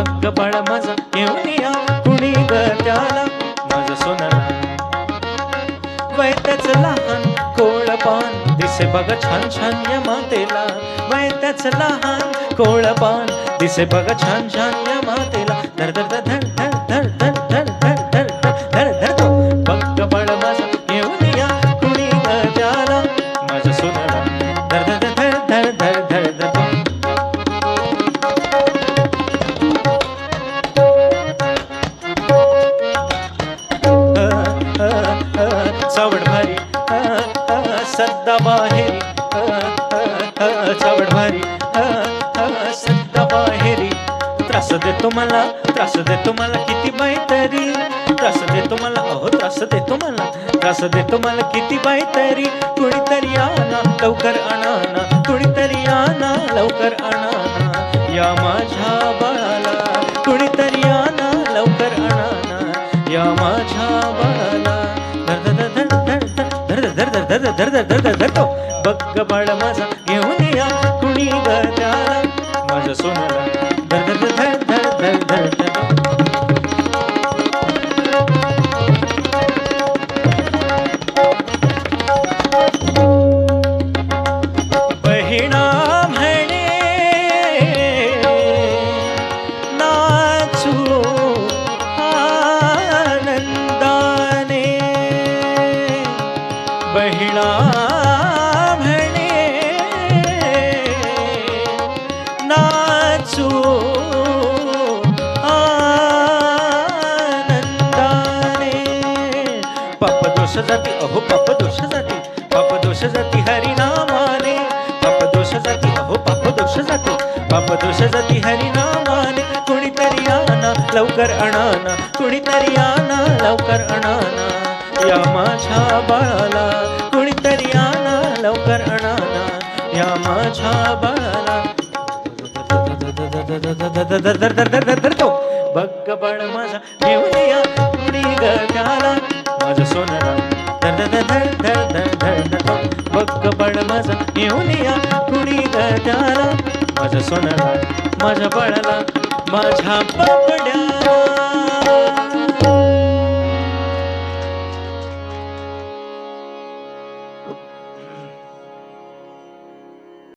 बघ घेऊन या कुणी वैतच लहान कोळ दिसे बघ छान छान या मातेला. वैतच लहान कोळ दिसे बघ छान छान या मातेला. धर धर धर धर. बाहेरी चावड भारी सत्ता बाहेरी त्रास देतो मला त्रास देतो मला किती बाई त्रास देतो मला अहो त्रास देतो मला त्रास देतो मला किती बाई कुणीतरी आणा लवकर आणा ना कुणीतरी आणा लवकर आणा या माझ्या बाळाला कुणीतरी आणा लवकर आणा या माझ्या बाळाला ದರ್ದ ದರ್ದ ದರ್ದ ದರ್ದ ಬಗ್ಗ ಬಾಳ ಮಾಸ बहिणा म्हणे. नाचू आनंदाने. पाप दोष जाती अहो पाप दोष जाती. पाप दोष जाती हरिनामाने. पाप दोष जाती अहो पाप दोष जाती. पाप दोष जाती हरिनामाने. कुणीतरी आना लवकर अणाना कुणीतरी आना लवकर अणाना या माझ्या बाळाला लवकर अणाना या माझ्या बाळाला. बघ बाळ माझा घेऊन या कुणी गाला माझा सोनारा बघ बाळ माझा घेऊन या कुणी गाला माझं सोनारा माझ्या बाळाला माझ्या बापड्या.